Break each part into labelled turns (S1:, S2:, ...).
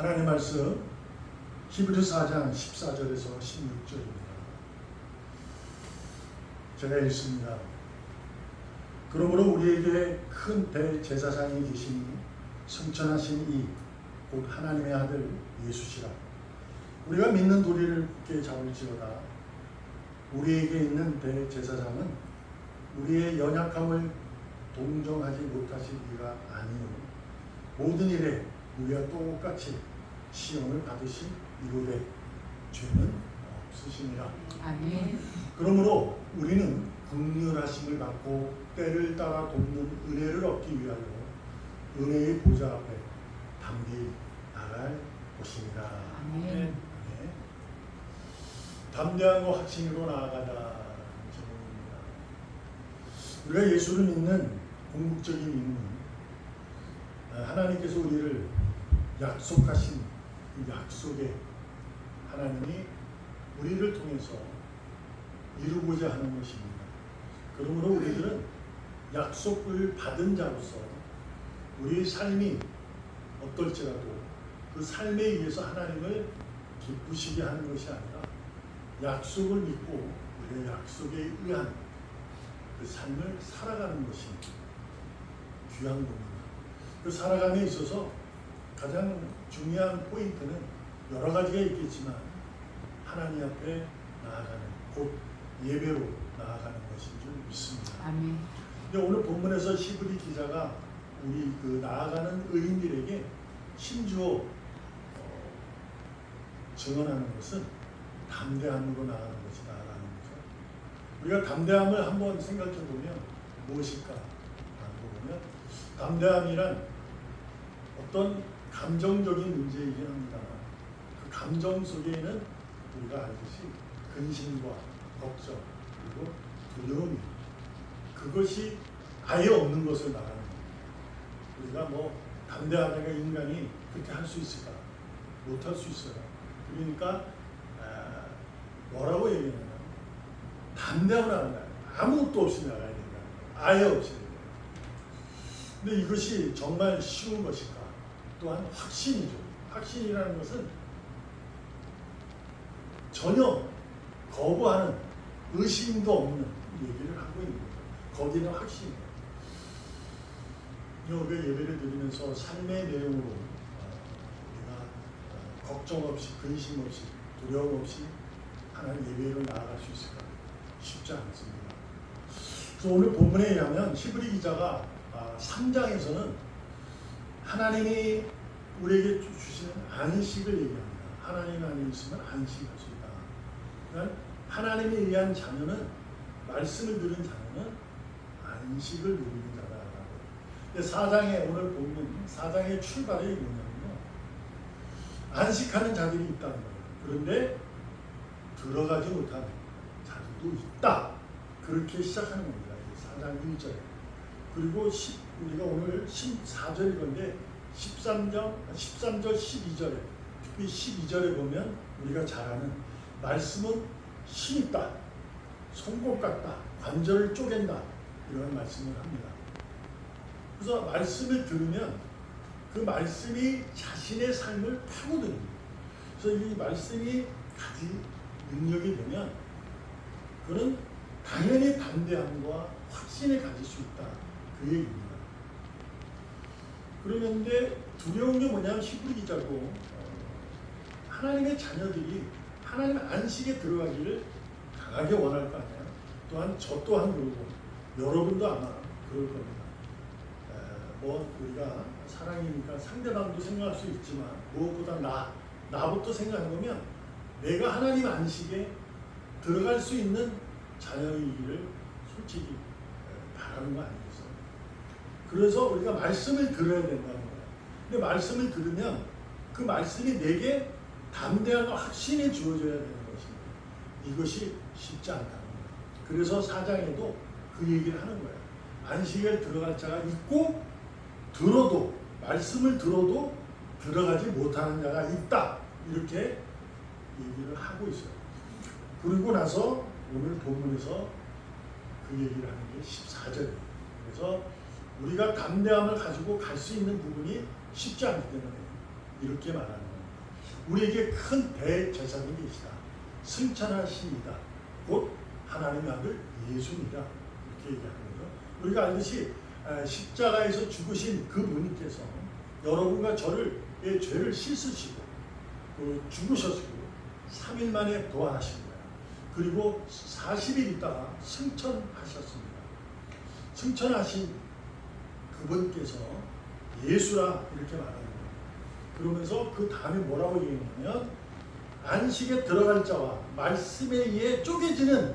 S1: 하나님 말씀 히브리서 4장 14절에서 16절입니다. 제가 읽습니다. 그러므로 우리에게 큰 대제사장이 계시니 성천하신 이 곧 하나님의 아들 예수시라. 우리가 믿는 도리를 굳게 잡을지어다. 우리에게 있는 대제사장은 우리의 연약함을 동정하지 못하실 이가 아니요 모든 일에 우리가 똑같이 시험을 받으신 이로되 죄는 없으시니라.
S2: 아멘.
S1: 그러므로 우리는 국률하심을 받고 때를 따라 돕는 은혜를 얻기 위하여 은혜의 보좌 앞에 담대히 나갈 것입니다.
S2: 아멘.
S1: 네. 담대함과 확신으로 제목입니다. 우리가 예수를 믿는 궁극적인 이유는 아, 하나님께서 우리를 약속하신 그 약속에 하나님이 우리를 통해서 이루고자 하는 것입니다. 그러므로 우리들은 약속을 받은 자로서 우리의 삶이 어떨지라도 그 삶에 의해서 하나님을 기쁘시게 하는 것이 아니라 약속을 믿고 우리의 약속에 의한 그 삶을 살아가는 것이 귀한 겁니다. 그 살아감에 있어서 가장 중요한 포인트는 여러 가지가 있겠지만 하나님 앞에 나아가는 곧 예배로 나아가는 것인 줄 믿습니다.
S2: 아멘.
S1: 근데 오늘 본문에서 시브리 기자가 우리 그 나아가는 의인들에게 심주어 어, 증언하는 것은 담대함으로 나아가는 것이 나아가는 거죠. 우리가 담대함을 한번 생각해 보면 무엇일까? 보면 담대함이란 어떤 감정적인 문제이긴 합니다만 그 감정 속에는 우리가 알듯이 근심과 걱정 그리고 두려움이 그것이 아예 없는 것을 말하는 거예요. 우리가 뭐 담대하다가 인간이 그렇게 할 수 있을까? 못할 수 있어요. 그러니까 아, 뭐라고 얘기하냐면 하는 거야. 아무것도 없이 나가야 된다. 아예 없이. 근데 이것이 정말 쉬운 것일까? 또한 확신이죠. 확신이라는 것은 전혀 거부하는 의심도 없는 얘기를 하고 있는 거예요. 거기는 확신이에요. 우리가 예배를 드리면서 삶의 내용으로 어, 우리가 어, 걱정 없이 근심 없이 두려움 없이 하나님 예배로 나아갈 수 있을까 쉽지 않습니다. 그래서 오늘 본문에 의하면 히브리 기자가 3장에서는 하나님이 우리에게 주- 주시는 안식을 얘기합니다. 하나님 안에 있으면 안식할 수 있다. 하나님에 의한 자녀는 말씀을 들은 자녀는 안식을 누리는. 근데 사장의 오늘 보면 사장의 출발이 뭐냐면요. 안식하는 자들이 있다는 거예요. 그런데 들어가지 못하는 자들도 있다. 그렇게 시작하는 겁니다. 사장 1절에. 그리고 10, 우리가 오늘 14절일 건데 13절, 13절 12절에 특히 12절에 보면 우리가 잘 아는 말씀은 힘있다. 송곳 같다. 관절을 쪼갠다. 이런 말씀을 합니다. 그래서 말씀을 들으면 그 말씀이 자신의 삶을 파고듭니다. 그래서 이 말씀이 가지 능력이 되면 그는 당연히 담대함과 확신을 가질 수 있다. 그 얘기입니다. 그러는데 두려운 게 뭐냐면 히브리 기자고 어, 하나님의 자녀들이 하나님 안식에 들어가기를 강하게 원할 거 아니야. 또한 저 또한 그러고 여러분도 아마 그럴 겁니다. 에, 뭐 우리가 사랑이니까 상대방도 생각할 수 있지만 무엇보다 나 나부터 생각해보면 내가 하나님 안식에 들어갈 수 있는 자녀이기를 솔직히 에, 바라는 거 아니겠어요? 그래서 우리가 말씀을 들어야 된다는 거예요. 근데 말씀을 들으면 그 말씀이 내게 담대함과 확신이 주어져야 되는 것입니다. 이것이 쉽지 않다는 거예요. 그래서 사장에도 그 얘기를 하는 거예요. 안식에 들어갈 자가 있고 들어도 말씀을 들어도 들어가지 못하는 자가 있다. 이렇게 얘기를 하고 있어요. 그리고 나서 오늘 본문에서 그 얘기를 하는 게 14절이에요. 그래서 우리가 담대함을 가지고 갈 수 있는 부분이 쉽지 않기 때문에 이렇게 말하는 거예요. 우리에게 큰 대제사장이 계시다. 승천하십니다. 곧 하나님의 아들 예수입니다. 이렇게 얘기하는 거죠. 우리가 알듯이 아, 십자가에서 죽으신 그분께서 여러분과 저를 의 죄를 씻으시고 그 죽으셨고 3일 만에 부활하신 거예요. 그리고 40일 있다가 승천하셨습니다. 승천하신 그분께서 예수라 이렇게 말하는 거예요. 그러면서 그 다음에 뭐라고 얘기하냐면 안식에 들어갈 자와 말씀에 의해 쪼개지는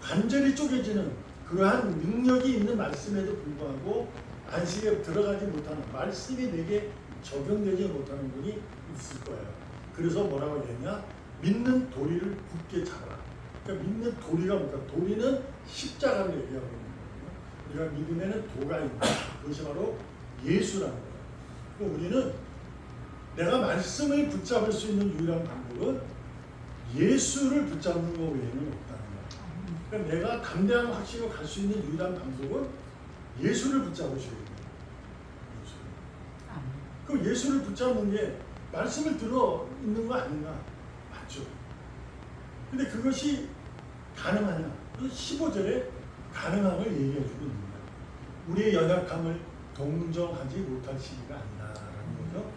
S1: 관절이 쪼개지는 그러한 능력이 있는 말씀에도 불구하고 안식에 들어가지 못하는 말씀이 내게 적용되지 못하는 분이 있을 거예요. 그래서 뭐라고 얘기하냐? 믿는 도리를 굳게 잡아라. 그러니까 믿는 도리가 뭘까? 도리는 십자가를 얘기하고. 우리가 믿음에는 도가 거예요. 그것이 바로 예수라는 거예요. 그러니까 우리는 내가 말씀을 붙잡을 수 있는 유일한 방법은 예수를 붙잡는 것 외에는 없다는 거예요. 그러니까 내가 담대한 확신을 갈수 있는 유일한 방법은 예수를 붙잡으셔야 돼요. 그럼 예수를 붙잡는 게 말씀을 들어 있는 거 아닌가? 맞죠. 근데 그것이 가능하냐? 15절에 가능함을 얘기해 주고 있는 거예요. 우리의 연약함을 동정하지 못할 시기가 아니다라는 거죠.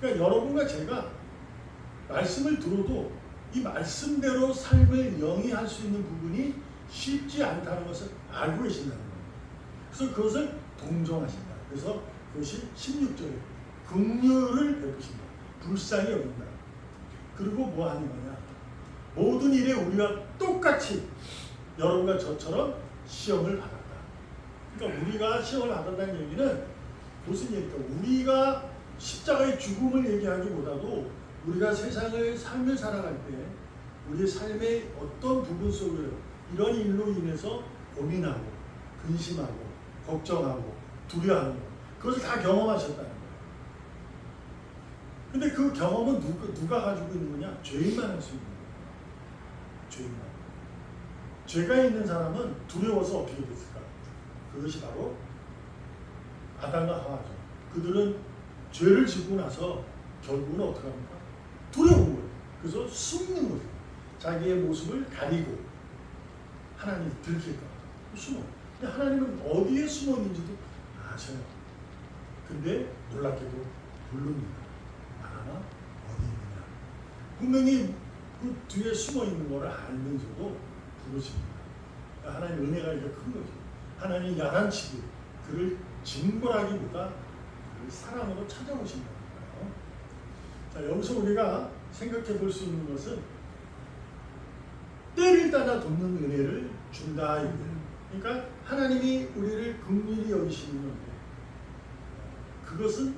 S1: 그러니까 여러분과 제가 말씀을 들어도 이 말씀대로 삶을 영위할 수 있는 부분이 쉽지 않다는 것을 알고 계신다는 거예요. 그래서 그것을 동정하신다. 그래서 그것이 16절에 긍휼을 베푸신다. 불쌍히 여긴다. 그리고 뭐 하는 거냐? 모든 일에 우리가 똑같이 여러분과 저처럼 시험을 받았다. 그러니까 우리가 시험을 받았다는 얘기는 무슨 얘기일까? 우리가 십자가의 죽음을 얘기하기보다도 우리가 세상을 삶을 살아갈 때 우리의 삶의 어떤 부분 속에 이런 일로 인해서 고민하고 근심하고 걱정하고 두려워하는 것 그것을 다 경험하셨다는 거예요. 근데 그 경험은 누가, 누가 가지고 있는 거냐? 죄인만 할 수 있는 거예요. 죄인만. 죄가 있는 사람은 두려워서 어떻게 됐을까? 그것이 바로 아담과 하와죠. 그들은 죄를 짓고 나서 결국은 어떻게 합니까? 두려운 거예요. 그래서 숨는 거예요. 자기의 모습을 가리고 하나님 들킬까 봐 숨어. 근데 하나님은 어디에 숨어 있는지도 아셔요. 근데 놀랍게도 부릅니다. 나나 어디 있느냐. 분명히 그 뒤에 숨어 있는 거를 알면서도 부르십니다. 그러니까 하나님 은혜가 이렇게 큰 거죠. 하나님 야단치기 그를 징벌하기보다 그를 사랑으로 찾아오신다는 거예요. 자 여기서 우리가 생각해 볼 수 있는 것은 때를 따라 돕는 은혜를 준다. 그러니까 하나님이 우리를 긍휼히 여기시는 건데 그것은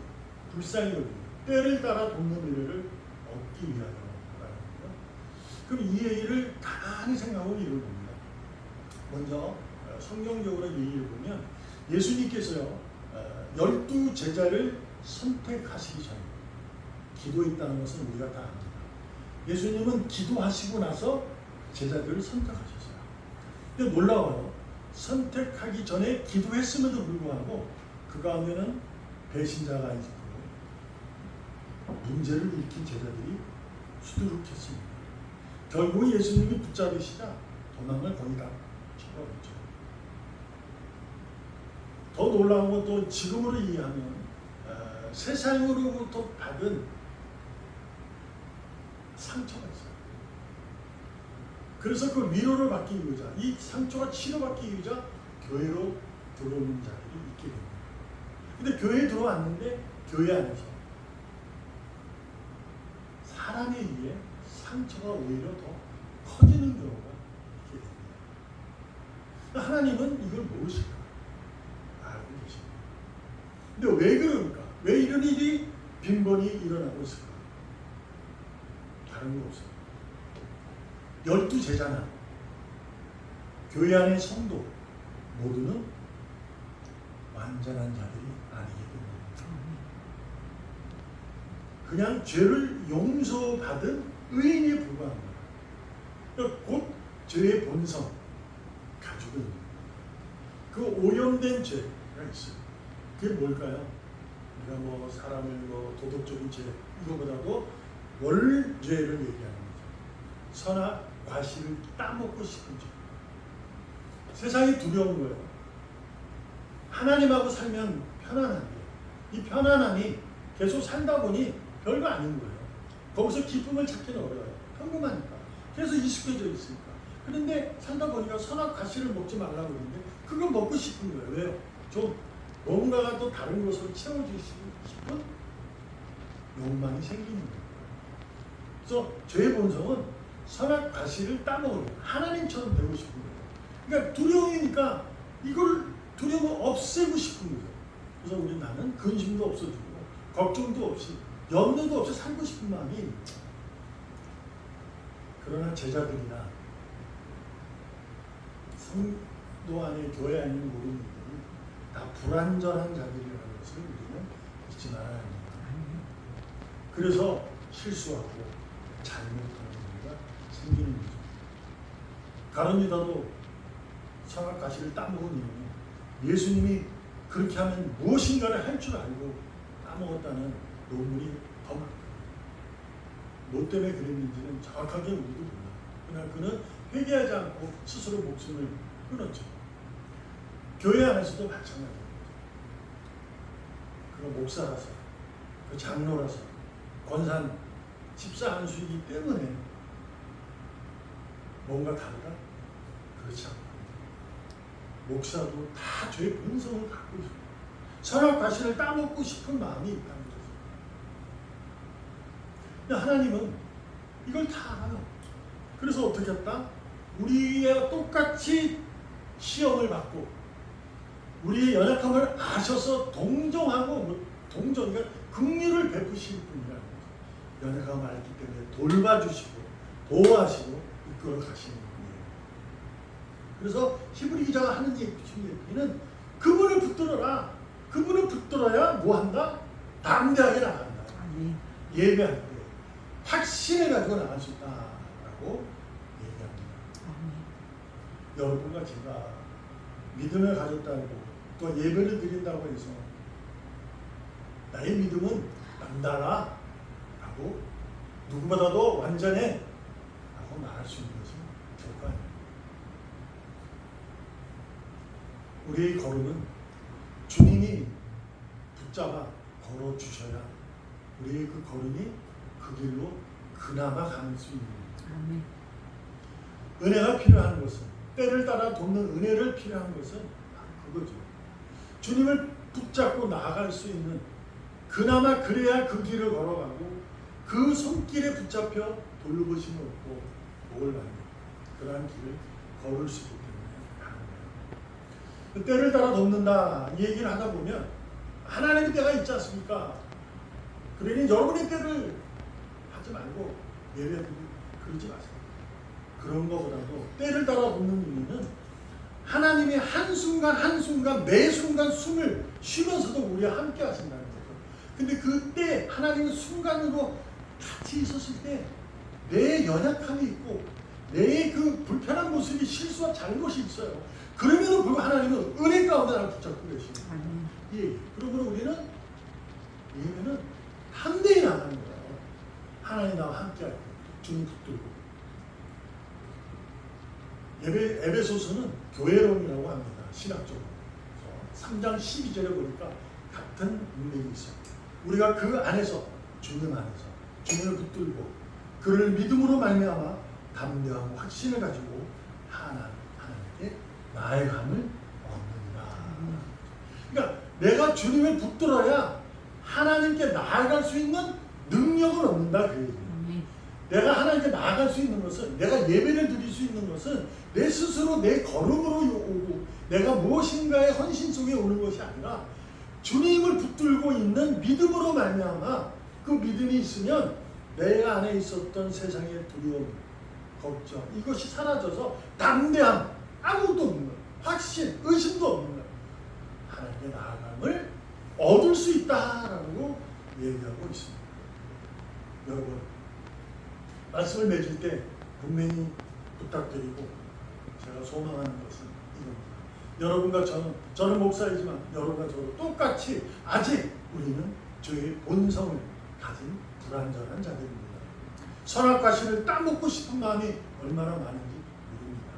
S1: 불쌍히 여기고 때를 따라 돕는 은혜를 얻기 거예요. 그럼 이 얘기를 가만히 생각하면 이런 겁니다. 먼저 어, 성경적으로 얘기를 보면 예수님께서요 어, 열두 제자를 선택하시기 전에 기도했다는 것은 우리가 다 압니다. 예수님은 기도하시고 나서 제자들을 선택하셨어요. 근데 놀라워요. 선택하기 전에 기도했음에도 불구하고 그 가운데는 배신자가 있고 문제를 일으킨 제자들이 수두룩했습니다. 결국 예수님이 붙잡으시자 도망을 거의 다 쳐버렸죠. 더 놀라운 것도 지금으로 이해하면 어, 세상으로부터 받은 상처가 있어요. 그래서 그 위로를 받기 위해서 이 상처가 치료받기 위해서 교회로 들어오는 자들이 있게 됩니다. 근데 교회에 들어왔는데 교회 안에서 사람에 의해 상처가 오히려 더 커지는 경우가 있게 됩니다. 하나님은 이걸? 알고 계십니다. 근데 왜 그럴까? 왜 이런 일이 빈번히 일어나고 있을까? 다른 거 없어요. 열두 제자나 교회 안의 성도 모두는 완전한 자들이 아니기 때문입니다. 그냥 죄를 용서받은 의인에 거예요. 그러니까 곧 죄의 본성 가지고 있는. 그 오염된 죄가 있어요. 그게 뭘까요? 우리가 뭐 사람을 뭐 도덕적인 죄 이거보다도 원죄를 얘기하는 거죠. 선악 과실을 따먹고 싶은 죄. 세상이 두려운 거예요. 하나님하고 살면 편안한데 이 편안함이 계속 살다 보니 별거 아닌 거예요. 거기서 기쁨을 찾기는 어려워요. 평범하니까. 그래서 익숙해져 있으니까. 그런데 살다 보니까 선악 과실을 먹지 말라고 그러는데 그거 먹고 싶은 거예요. 왜요? 좀 뭔가가 또 다른 것으로 채워지고 싶은 욕망이 생기는 거예요. 그래서 죄의 본성은 선악 과실을 거예요. 하나님처럼 되고 싶은 거예요. 그러니까 두려움이니까 이걸 두려움을 없애고 싶은 거죠. 그래서 우리 나는 근심도 없어지고 걱정도 없이 염려도 없이 살고 싶은 마음이 그러나 제자들이나 성도 안에 교회 안에 분들이 다 불완전한 자들이라는 것을 우리는 잊지 말아야 합니다. 그래서 실수하고 잘못하는 일가 생기는 거죠. 가론유다도 성악 가시를 따먹은 이유는 예수님이 그렇게 하면 무엇인가를 할 줄 알고 따먹었다는 논문이 더 많아요. 뭐 때문에 그랬는지는 정확하게 우리도 몰라요. 그러나 그는 회개하지 않고 스스로 목숨을 끊었죠. 교회 안에서도 마찬가지입니다. 그가 목사라서, 그 장로라서, 권산 집사 안수이기 때문에 뭔가 다르다? 그렇지 않고 목사도 다 죄의 본성을 갖고 있어요. 선악 과실을 따먹고 싶은 마음이 있다는 거죠. 하나님은 이걸 다 알아요. 그래서 어떻게 했다? 우리와 똑같이 시험을 받고 우리의 연약함을 아셔서 동정하고 뭐 동정, 그러니까 긍휼을 베푸실 분이라는 거죠. 연약함을 알기 때문에 돌봐주시고 보호하시고 이끌어 가시는 분이에요. 그래서 히브리 기자가 하는 얘기, 얘기는 그분을 붙들어라. 그분을 붙들어야 뭐 한다? 담대하게 나간다. 예배할 때 확신해 가지고 나갈 수 있다라고 얘기합니다. 여러분과 제가 믿음을 가졌다고 또 예배를 드린다고 해서 나의 믿음은 남달라 라고 누구보다도 완전해 라고 말할 수 있는 것은 결코 아닙니다. 우리의 걸음은 주님이 붙잡아 걸어주셔야 우리의 그 걸음이 그 길로 그나마 가는 수 있는
S2: 아멘.
S1: 은혜가 필요한 것은 때를 따라 돕는 은혜를 필요한 것은 그거죠. 주님을 붙잡고 나아갈 수 있는 그나마 그래야 그 길을 걸어가고 그 손길에 붙잡혀 돌보심을 얻고 복을 받는 그러한 길을 걸을 수 있기 때문에. 그 때를 따라 돕는다 이 얘기를 하다 보면 하나님의 때가 있지 않습니까? 그러니 여러분의 때를 하지 말고 예배드리고 그러지 마세요. 그런 것보다도 때를 따라 돕는 이유는 하나님이 한순간 한순간 매 순간 숨을 쉬면서도 우리와 함께 하신다는 거죠. 근데 그때 하나님은 순간으로 같이 있었을 때 내 연약함이 있고 내 그 불편한 모습이 실수와 잘못이 있어요. 그러면은 불구 하나님은 은혜 가운데 나를 붙잡고.
S2: 아멘.
S1: 예. 그러므로 우리는 예배는 함대히 나가는 거예요. 하나님 나와 함께 할 때, 주님 붙들고. 예배, 에베소서는 교회론이라고 합니다. 신학적으로. 3장 12절에 보니까 같은 문맥이 있어요. 우리가 그 안에서, 주님 안에서, 주님을 붙들고, 그를 믿음으로 말미암아 담대하고 확신을 가지고 하나, 하나님께 나아감을 얻는다. 그러니까 내가 주님을 붙들어야 하나님께 나아갈 수 있는 능력을 얻는다 그.
S2: 아멘.
S1: 내가 하나님께 나아갈 수 있는 것은 내가 예배를 드릴 수 있는 것은 내 스스로 내 걸음으로 오고 내가 무엇인가의 헌신 속에 오는 것이 아니라 주님을 붙들고 있는 믿음으로 말미암아 그 믿음이 있으면 내 안에 있었던 세상의 두려움, 걱정 이것이 사라져서 담대함 아무것도 없는 거예요. 확신, 의심도 없는 거예요. 하나님께 나아감을 얻을 수 있다라고 얘기하고 있습니다. 여러분 말씀을 맺을 때 분명히 부탁드리고 제가 소망하는 것은 이겁니다. 여러분과 저는 저는 목사이지만 여러분과 저도 똑같이 아직 우리는 저의 본성을 가진 불완전한 자들입니다. 선악과 실을 따먹고 싶은 마음이 얼마나 많은지 모릅니다.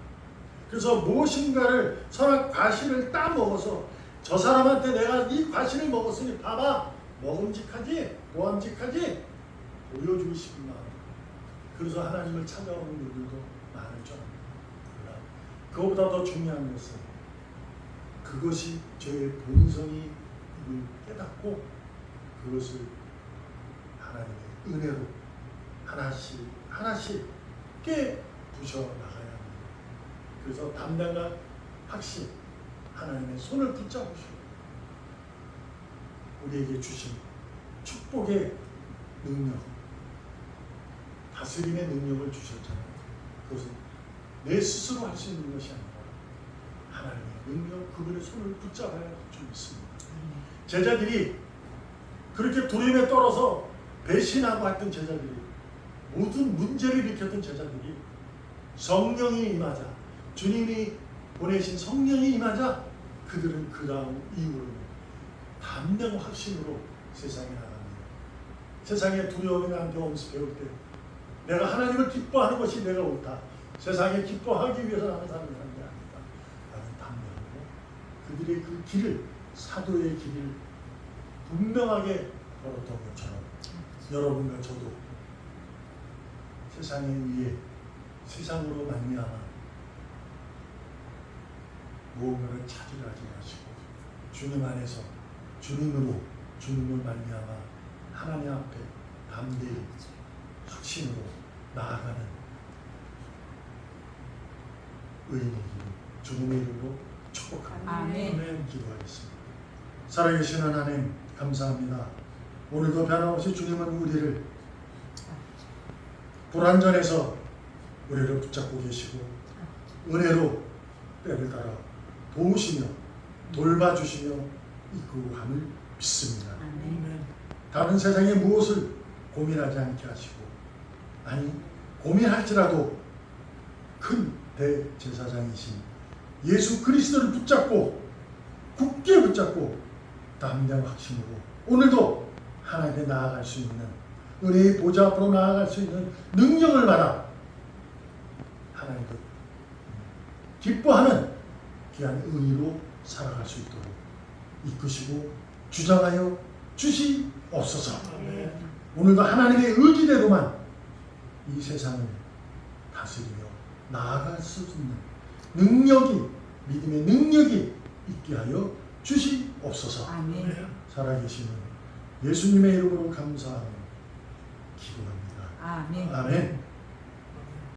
S1: 그래서 무엇인가를 선악 과실을 따먹어서 저 사람한테 내가 이 과실을 먹었으니 봐봐 먹음직하지 보암직하지 보여주고 싶은 마음 그래서 하나님을 찾아오는 이들도 많을 줄 압니다. 그러나 그것보다 더 중요한 것은 그것이 저의 본성이 을 깨닫고 그것을 하나님의 은혜로 하나씩 하나씩 깨 부셔 나가야 합니다. 그래서 담당과 확신 하나님의 손을 붙잡으시고 우리에게 주신 축복의 능력 다스림의 능력을 주셨잖아요. 그것은 내 스스로 할 수 있는 것이 아니라 하나님의 능력 그분의 손을 붙잡아야 할줄 믿습니다. 제자들이 그렇게 두려움에 떨어서 배신하고 했던 제자들이 모든 문제를 일으켰던 제자들이 성령이 임하자 주님이 보내신 성령이 임하자 그들은 그 다음 이후로는 담대한 확신으로 세상에 나갑니다. 세상에 두려움이나 경험에서 배울 때 내가 하나님을 기뻐하는 것이 내가 옳다. 세상에 기뻐하기 위해서 나는 사람이 하는 게 아니다. 나는 담대하고 그들의 그 길을 사도의 길을 분명하게 걸었던 것처럼 여러분과 저도 세상에 의해 세상으로 말미암아 무언가를 찾으려 하지 마시고 주님 안에서 주님으로 주님을 말미암아 하나님 앞에 담대히 확신으로 나아가는 의인이기를 주님의 이름으로 축복합니다. 아멘. 기도하겠습니다. 살아계신 하나님 감사합니다. 오늘도 변함없이 주님은 우리를 불완전해서 우리를 붙잡고 계시고 은혜로 때를 따라 도우시며 돌봐주시며 이끌어감을 믿습니다.
S2: 아멘.
S1: 다른 세상에 무엇을 고민하지 않게 하시고 아니 고민할지라도 큰 대제사장이신 예수 그리스도를 붙잡고 굳게 붙잡고 담대한 확신으로 오늘도 하나님께 나아갈 수 있는 은혜의 보좌 앞으로 나아갈 수 있는 능력을 받아 하나님도 기뻐하는 귀한 의로 살아갈 수 있도록 이끄시고 주장하여 주시옵소서. 오늘도 하나님의 의지대로만 이 세상을 다스리며 나아갈 수 있는 능력이 믿음의 능력이 있게 하여 주시옵소서.
S2: 아멘.
S1: 살아계시는 예수님의 이름으로 감사하며 기도합니다.
S2: 아멘.
S1: 아멘.